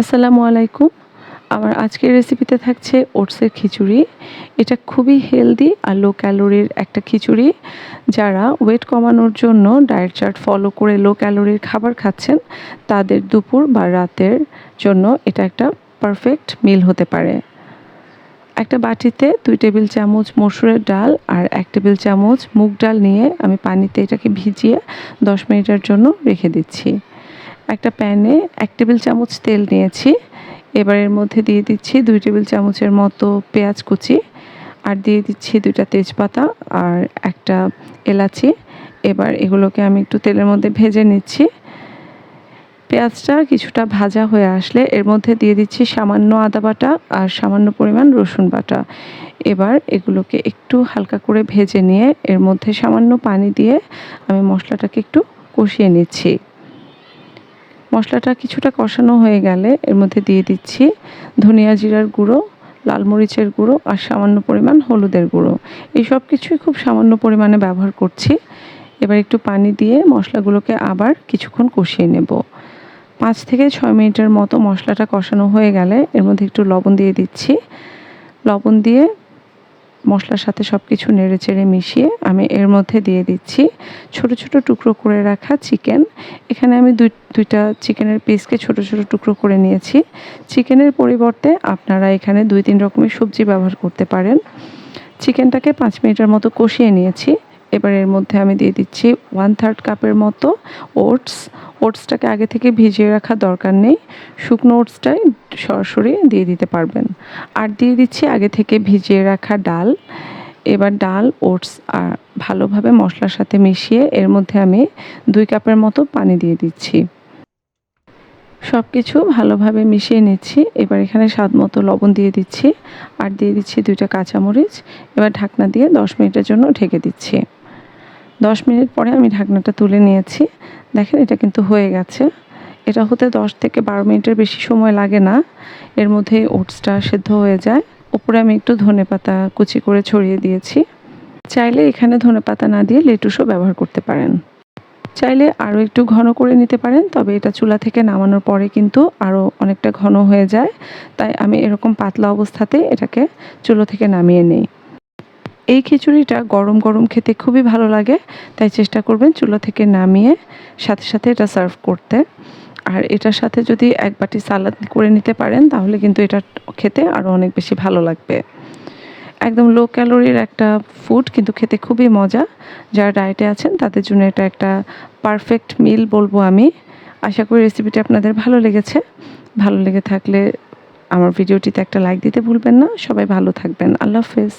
আসসালামু আলাইকুম। আমার আজকের রেসিপিতে থাকছে ওটসের খিচুড়ি। এটা খুবই হেলদি আর লো ক্যালোরির একটা খিচুড়ি, যারা ওয়েট কমানোর জন্য ডায়েট চার্ট ফলো করে লো ক্যালোরির খাবার খাচ্ছেন, তাদের দুপুর বা রাতের জন্য এটা একটা পারফেক্ট মিল হতে পারে। একটা বাটিতে দুই টেবিল চামচ মসুরের ডাল আর এক টেবিল চামচ মুগ ডাল নিয়ে আমি পানিতে এটাকে ভিজিয়ে দশ মিনিটের জন্য রেখে দিচ্ছি। একটা প্যানে এক টেবিল চামচ তেল নিয়েছি। এবার এর মধ্যে দিয়ে দিচ্ছি দুই টেবিল চামচের মতো পেঁয়াজ কুচি, আর দিয়ে দিচ্ছি দুইটা তেজপাতা আর একটা এলাচি। এবার এগুলোকে আমি একটু তেলের মধ্যে ভেজে নিচ্ছি। পেঁয়াজটা কিছুটা ভাজা হয়ে আসলে এর মধ্যে দিয়ে দিচ্ছি সামান্য আদা বাটা আর সামান্য পরিমাণ রসুন বাটা। এবার এগুলোকে একটু হালকা করে ভেজে নিয়ে এর মধ্যে সামান্য পানি দিয়ে আমি মশলাটাকে একটু কষিয়ে নিচ্ছি। মশলাটা কিছুটা কষানো হয়ে গেলে এর মধ্যে দিয়ে দিচ্ছি ধনিয়া জিরার গুঁড়ো, লাল মরিচের গুঁড়ো আর সামান্য পরিমাণ হলুদের গুঁড়ো। এই সব কিছুই খুব সামান্য পরিমাণে ব্যবহার করছি। এবার একটু পানি দিয়ে মশলাগুলোকে আবার কিছুক্ষণ কষিয়ে নেব। পাঁচ থেকে ছয় মিনিটের মতো মশলাটা কষানো হয়ে গেলে এর মধ্যে একটু লবণ দিয়ে দিচ্ছি। লবণ দিয়ে মশলার সাথে সব কিছু নেড়ে চেড়ে মিশিয়ে আমি এর মধ্যে দিয়ে দিচ্ছি ছোট ছোট টুকরো করে রাখা চিকেন। এখানে আমি দুই, দুইটা চিকেনের পিসকে ছোট ছোট টুকরো করে নিয়েছি। চিকেনের পরিবর্তে আপনারা এখানে দুই, তিন রকমের সবজি ব্যবহার করতে পারেন। চিকেনটাকে পাঁচ মিনিটের মতো কষিয়ে নিয়েছি। এবার এর মধ্যে আমি দিয়ে দিচ্ছি ওয়ান থার্ড কাপের মতো ওটস ওটসটাকে আগে থেকে ভিজিয়ে রাখার দরকার নেই। শুকনো ওটসটাই সরাসরি দিয়ে দিতে পারবেন। আর দিয়ে দিচ্ছি আগে থেকে ভিজিয়ে রাখা ডাল। এবার ডাল ওটস আর ভালোভাবে মশলার সাথে মিশিয়ে এর মধ্যে আমি দুই কাপের মতো পানি দিয়ে দিচ্ছি। সব কিছু ভালোভাবে মিশিয়ে নিচ্ছি। এবার এখানে স্বাদ মতো লবণ দিয়ে দিচ্ছি। আর দিয়ে দিচ্ছি দুইটা কাঁচামরিচ। এবার ঢাকনা দিয়ে দশ মিনিটের জন্য ঢেকে দিচ্ছি। দশ মিনিট পরে আমি ঢাকনাটা তুলে নিয়েছি। দেখেন, এটা কিন্তু হয়ে গেছে। এটা হতে দশ থেকে বারো মিনিটের বেশি সময় লাগে না। এর মধ্যে ওটসটা সেদ্ধ হয়ে যায়। উপরে আমি একটু ধনে পাতা কুচি করে ছড়িয়ে দিয়েছি। চাইলে এখানে ধনে পাতা না দিয়ে লেটুসও ব্যবহার করতে পারেন। চাইলে আরও একটু ঘন করে নিতে পারেন, তবে এটা চুলা থেকে নামানোর পরে কিন্তু আরও অনেকটা ঘন হয়ে যায়। তাই আমি এরকম পাতলা অবস্থাতে এটাকে চুলো থেকে নামিয়ে নিই। এই খিচুড়িটা গরম গরম খেতে খুবই ভালো লাগে, তাই চেষ্টা করবেন চুলা থেকে নামিয়ে সাথে সাথে এটা সার্ভ করতে। আর এটার সাথে যদি এক বাটি সালাদ করে নিতে পারেন, তাহলে কিন্তু এটা খেতে আরও অনেক বেশি ভালো লাগবে। একদম লো ক্যালোরির একটা ফুড কিন্তু খেতে খুবই মজা। যারা ডায়েটে আছেন, তাদের জন্য এটা একটা পারফেক্ট মিল বলব আমি। আশা করি রেসিপিটি আপনাদের ভালো লেগেছে। ভালো লেগে থাকলে আমার ভিডিওটিতে একটা লাইক দিতে ভুলবেন না। সবাই ভালো থাকবেন। আল্লাহ হাফেজ।